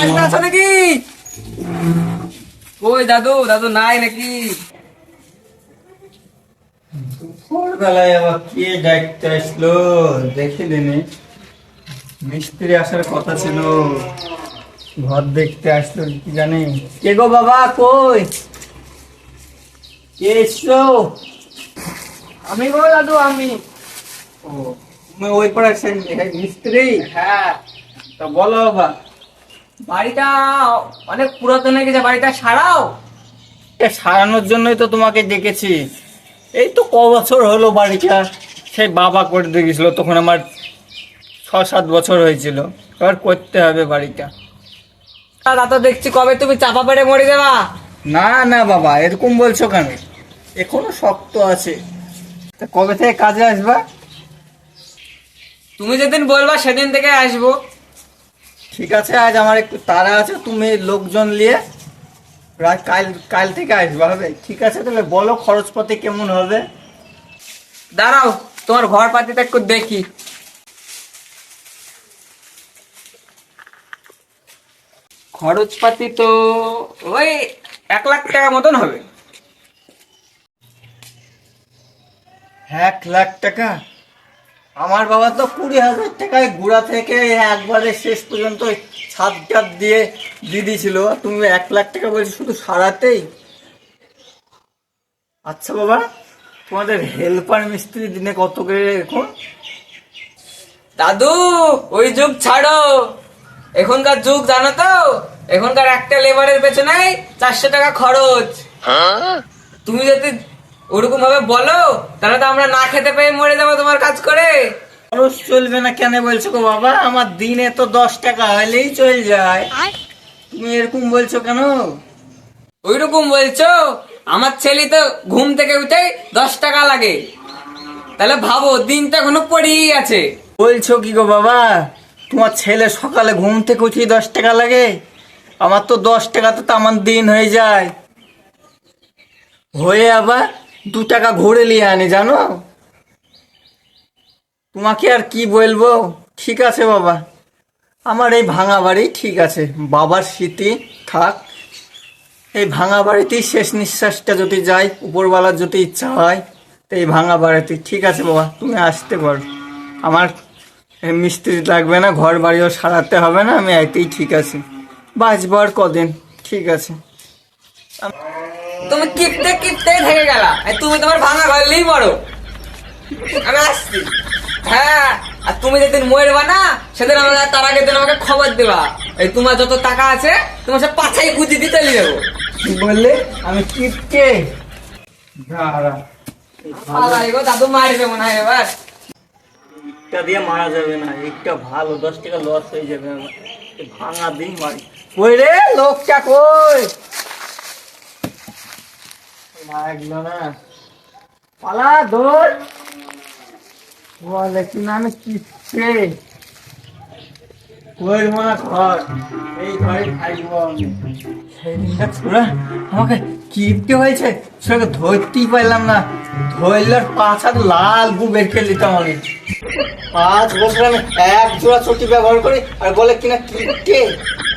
আছো নাকি? দাদু? দাদু নাই নাকি? ভোরবেলায় আবার কে ডাকতে আসলো? দেখে দিনে মিস্ত্রি আসার কথা ছিল। ঘর দেখতে আসলো কি জানি। কে গো বাবা? কই? কে এসছো? আমি গো দাদু আমি। ও তুমি ওই পাড়ার মিস্ত্রি? হ্যাঁ। তা বলো বাবা। বাড়িটা অনেক পুরাতন হয়ে গেছে বাড়িটা সারাও। সারানোর জন্যই তো তোমাকে ডেকেছি। এই তো ক বছর হলো বাড়িটা। সেই বাবা করে দিয়ে গেছিল তখন আমার ছ সাত বছর হয়েছিল। এবার করতে হবে বাড়িটা। দাদা দেখছি কবে তুমি চাপা পেড়ে মরে যাবা? না না বাবা এরকম বলছো কেন? এখনও শক্ত আছে। তা কবে থেকে কাজে আসবা? তুমি যেদিন বলবা সেদিন থেকে আসব। ঠিক আছে, আজ আমার একটু তাড়া আছে, তুমি লোকজন নিয়ে রাত কাল কাল থেকে আসবা, হবে? ঠিক আছে, তাহলে বলো খরচপাতি কেমন হবে? দাঁড়াও, তোমার ঘর পাতিটা একটু দেখি। খরচপাতি তো ওই এক লাখ টাকা মতন হবে। এক লাখ টাকা? আমার বাবা তো কুড়ি হাজার টাকায় গুড়া থেকে একবারে শেষ পর্যন্ত ছাদ টাদ দিয়ে দিয়ে দিয়েছিল। তুমি এক লাখ টাকা বলছো শুধু সারাতেই? আচ্ছা বাবা তোমাদের হেল্পার মিস্ত্রি দিনে কত করে এখন? দাদু ওই যুগ ছাড়ো। এখনকার যুগ জানো তো? এখনকার একটা লেবারের পেছনে চারশো টাকা খরচ। তুমি যদি ওরকম ভাবে বলো তাহলে তো আমরা না খেতে পেয়ে মরে যাব তোমার কাজ করে। খরচ চলবে না কেন বলছো গো বাবা? আমার দিনে তো দশ টাকা হলেই চল যায়। তুমি এরকম বলছো কেন? ওইরকম বলছো? আমার ছেলে তো ঘুম থেকে উঠে দশ টাকা লাগে। তাহলে ভাবো দিনটা এখনও পড়েই আছে। বলছো কি গো বাবা? তোমার ছেলে সকালে ঘুম থেকে উঠি দশ টাকা লাগে। আমার তো দশ টাকাতে তো আমার দিন হয়ে যায়। হয়ে আবার দু টাকা ঘুরে নিয়ে আনি, জানো? তোমাকে আর কি বলব? ঠিক আছে বাবা। আমার এই ভাঙা বাড়ি ঠিক আছে। বাবার স্মৃতি থাক। এই ভাঙা বাড়িতেই শেষ নিঃশ্বাসটা যদি যায়, উপরওয়ালার যদি ইচ্ছা হয়, তো এই ভাঙা বাড়িতে। ঠিক আছে বাবা, তুমি আসতে পারো। আমার মিস্ত্রি লাগবে না, ঘর বাড়িও সারাতে হবে না, আমি এতেই ঠিক আছে। বাঁচবো আর কদিন? ঠিক আছে। তুমি কিপতে কিপতে থেকে গেলা। আর তুমি তোমার ভাঙা ঘর নিয়েই পড়ো আমি আসছি। হ্যাঁ আর তুমি যেদিন মরবা না সেদিন আমাকে তার আগের দিন আমাকে খবর দেবা। এই তোমার যত টাকা আছে তোমার সব পাছাই গুজি দিতে নিয়ে যাব। কি বললে? আমি কিপকে? দাদু মারবে মনে হয় এবার। ইটটা দিয়ে মারা যাবে না একটা ভালো দশ টাকা লস হয়ে যাবে আমার। ভাঙা দিন মারি। কই রে লোকটা কই? আমাকে হয়েছে, সেটাকে ধরতেই পারলাম না। ধরলে পাঁচ হাত লাল গু বের করে দিতাম আমি পাঁচ বছর আমি এক জোড়া চটি ব্যবহার করি, আর বলে কিনা কিপটে।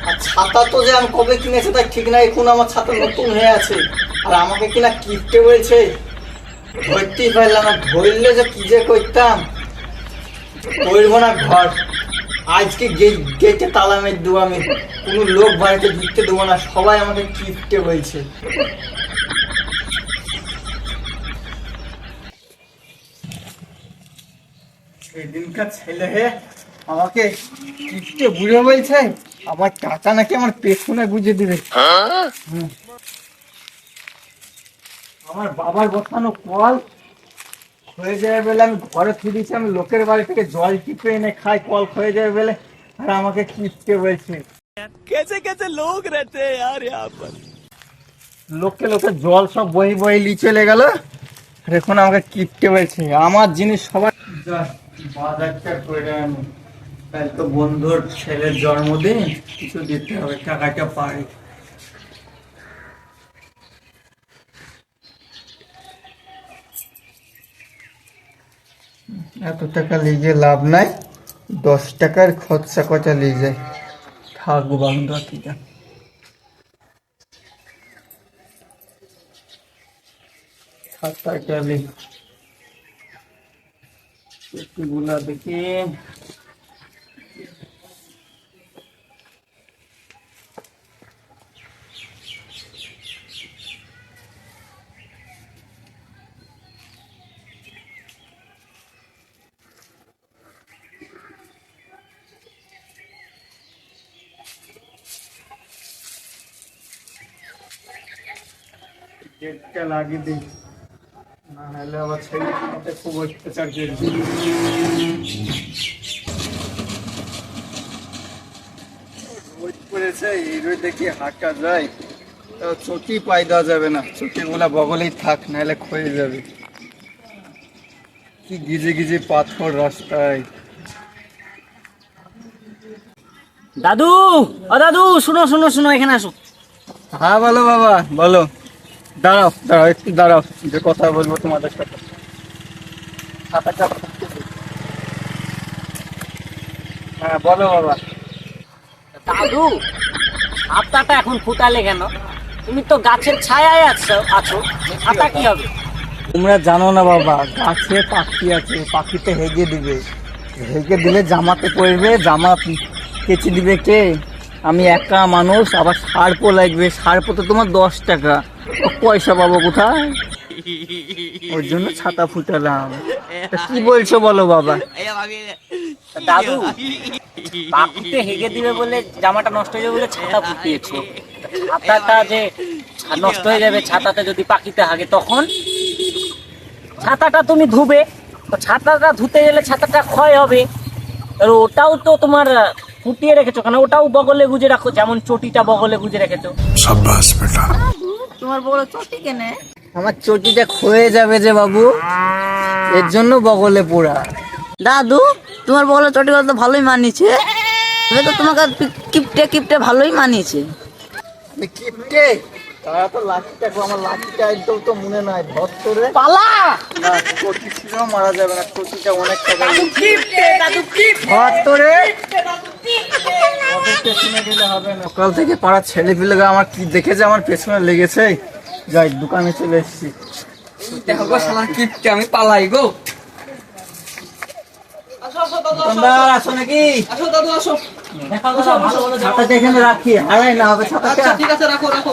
আর ছাতা তো যে আমি কবে কিনেছি তাই ঠিক না, এখন আমার ছাতা নতুন হয়ে আছে। আর আমাকে কিনা কিপটে বলছে। ধরতেই পারলাম না ধরলে যে কি যে করতাম। করব না ঘর। আজকে গেটে তালা মেরে দেবো আমি। কোনো লোক বাড়িতে ঢুকতে দেবো না। সবাই আমাকে কিপটে বলছে। সেদিনকার ছেলে হে আমাকে কিপটে বুঝে বলছে। আমার টাকা নাকি আমার পেছনে বুঝে দিবে। হুম। আমার বাবার বসানো কল। হয়ে যাবে বলে আমি ঘরে ফিরেছি আমি লোকের বাড়ি থেকে জল টিপে এনে খাই কল হয়ে যাবে বলে। আর আমাকে কিপকে বলছে কেসে কেসে লোক রেতে আর লোকে লোকে জল সব বই বই লি চলে গেল। এখন আমাকে কিপকে বলছে আমার জিনিস সবাই বাজারটা করে আনি কাল তো বন্ধুর ছেলের জন্মদিন কিছু দিতে হবে টাকাটা পাই এত টাকা লিজে লাভ নাই দশ টাকার খরচা কটা লিজে? থাক থাকব রাত্রিটা সাতটা চালি। গুলা দেখি। গেটটা লাগিয়ে দিই। না হলে আবার ছেলে খুব অত্যাচার করবে রোদ পড়েছে এই রোদে কি হাঁটা যায়? তো চটি পাই দেওয়া যাবে না। চটিগুলা বগলেই থাক নাহলে ক্ষয়ে যাবে। কি গিজে গিজে পাথর রাস্তায়। দাদু! ও দাদু শুনো শুনো শুনো এখানে আসো। হ্যাঁ বলো বাবা বলো। দাঁড়াও দাঁড়াও একটু দাঁড়াও যে কথা বলব তোমাদের সাথে। হ্যাঁ বলো বাবা। দাদু ছাতাটা এখন ফুটালে কেন? তুমি তো গাছের ছায়ায় আছো আছো ছাতা কি হবে? তোমরা জানো না বাবা গাছে পাখি আছে পাখিতে হেগে দিবে। হেগে দিলে জামাতে পড়বে জামা কেচে দিবে কে? আমি একা মানুষ, আবার সার্পও লাগবে। সার্প তো তোমার দশ টাকা। পয়সা পাবো কোথায়? ওর জন্য ছাতা ফুটালাম। কি বলছো বলো বাবা? দাদু পাখিতে হেগে দিবে বলে জামাটা নষ্ট হয়ে যাবে বলে ছাতা ফুটিয়েছো। ছাতাটা যে নষ্ট হয়ে যাবে ছাতাতে যদি পাখিতে হাগে তখন? ছাতাটা তুমি ধুবে। তো ছাতাটা ধুতে গেলে ছাতাটা ক্ষয় হবে। আর ওটাও তো তোমার ফুটিয়ে রেখেছো কেন? ওটাও বগলে গুজে রাখো যেমন চটিটা বগলে গুজে রেখেছো। সাব্বাস বেটা। তোমার বড় চটি কেনে? আমার চটিটা ক্ষয়ে যাবে যে বাবু। এর জন্য বগলে পোড়া। দাদু তোমার বগলে চটি তো ভালোই মানিছে। আমি তো তোমাকে কিপটে কিপটে ভালোই মানিছে। কিপটে তারা তো লাঠিটা আমার লাঠিটা একদম তো মনে নাই পালা! না ছিল মারা যাবে না অনেক টাকা পেছনে গেলে হবে না। সকাল থেকে পাড়ার ছেলে পিলে আমার কি দেখেছে আমার পেছনে লেগেছে? যাই দোকানে চলে এসেছি। দেখো গো শালা কিপটে আমি পালাই গো। দোকানদার আসো। নাকি? আসো দাদু আসো। ছাতাটা এখানে রাখি হারাই না হবে ছাতাটা। আচ্ছা ঠিক আছে রাখো রাখো।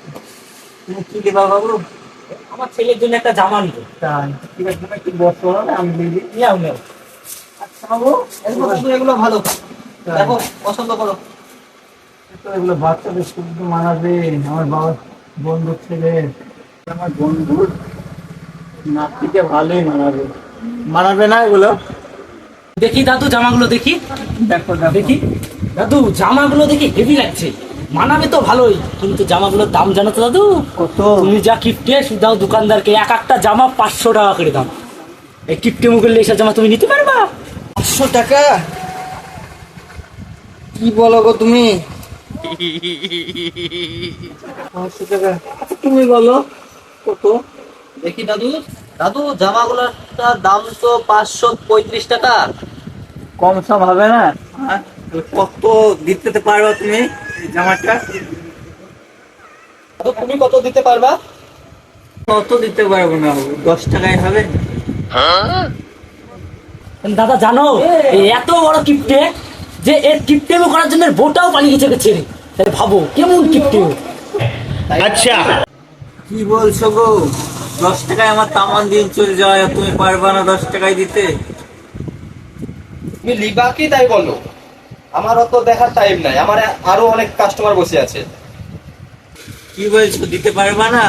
তুমি কি দিবা বাবু আমার ছেলের জন্য একটা জামা নিতো তাই ঠিক আছে তুমি একটু বসো না আমি দিই আচ্ছা বাবু এগুলো ভালো। দেখো পছন্দ করো। তো এগুলো বাচ্চাদের শুধু মানাবে। আমার বাবা বন্ধুর ছেলে আমার বন্ধুর নাতিকে ভালোই মানাবে। মানাবে না এগুলো? দেখি দাদু জামাগুলো দেখি দেখো। দেখি। দাদু জামাগুলো দেখি হেভি লাগছে। মানাবে তো ভালোই। কিন্তু জামাগুলোর দাম জানো তো দাদু? কত? তুমি যা কিপটে দাও দোকানদারকে এক একটা জামা পাঁচশো টাকা করে দাম এই কিপটে মুখের লেসা জামা তুমি নিতে পারবা? পাঁচশো টাকা? কি বলো গো তুমি? পাঁচশো টাকা। আচ্ছা, তুমি বলো কত? দেখি দাদু। দাদু জামাগুলোর দাম তো পাঁচশো পঁয়ত্রিশ টাকা। কম সম হবে না? হ্যাঁ? কত দিতে পারবা তুমি? জামাটা। তুমি কত দিতে পারবা? কত দিতে পারব না দশ টাকায় হবে। দাদা জানো এত বড় কিপটে যে এর কিপটেমো করার জন্য পালিয়ে গেছে ছেড়ে তাহলে ভাবো কেমন কিপটে ও। কি বলছো গো? দশ টাকায় আমার তামান দিন চলে যায় তুমি পারবা না দশ টাকায় দিতে। তুমি লিবা কি তাই বলো। আমার অত দেখার টাইম নাই। আমার আরও অনেক কাস্টমার বসে আছে। কি বলছো দিতে পারবা না?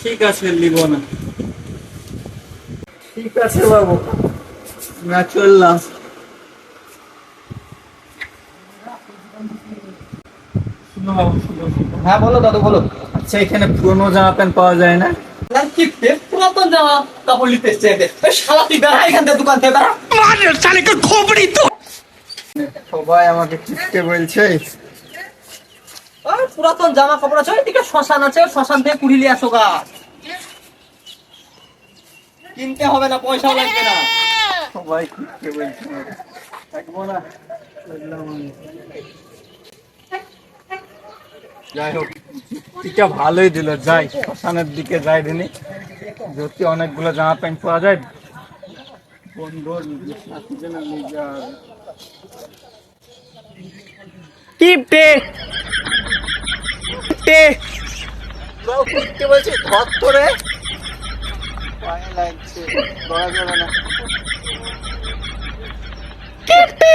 ঠিক আছে নিব না। ঠিক আছে বাবু। না চললাম। হ্যাঁ বলো দাদু বলো। আচ্ছা এখানে পুরোনো জামা প্যান্ট পাওয়া যায় না? না কি পুরাতন জামা কাপড় নিতে। এই শালা তুই বেড়া এখান থেকে দোকান থেকে বেড়া। সবাই আমাকে কিপটে বলছে। পুরাতন জামা কাপড় আছে ওইদিকে শ্মশান আছে শ্মশান থেকে কুড়ি নিয়ে আসো গা। কিনতে হবে না পয়সাও লাগবে না। সবাই কিপটে বলছে থাকব না। যাই হোক টিকা ভালোই দিল। যাই শ্মশানের দিকে যাই দিনি। যদি অনেকগুলো জামা প্যান্ট পাওয়া যায়। বন্ধুর নিয়ে টিপতে। কিপটে। কিপটে। করে কিপটে বলছিস? ধর তোরে পায়ে লাগছে ধরা যাবে না। কিপটে।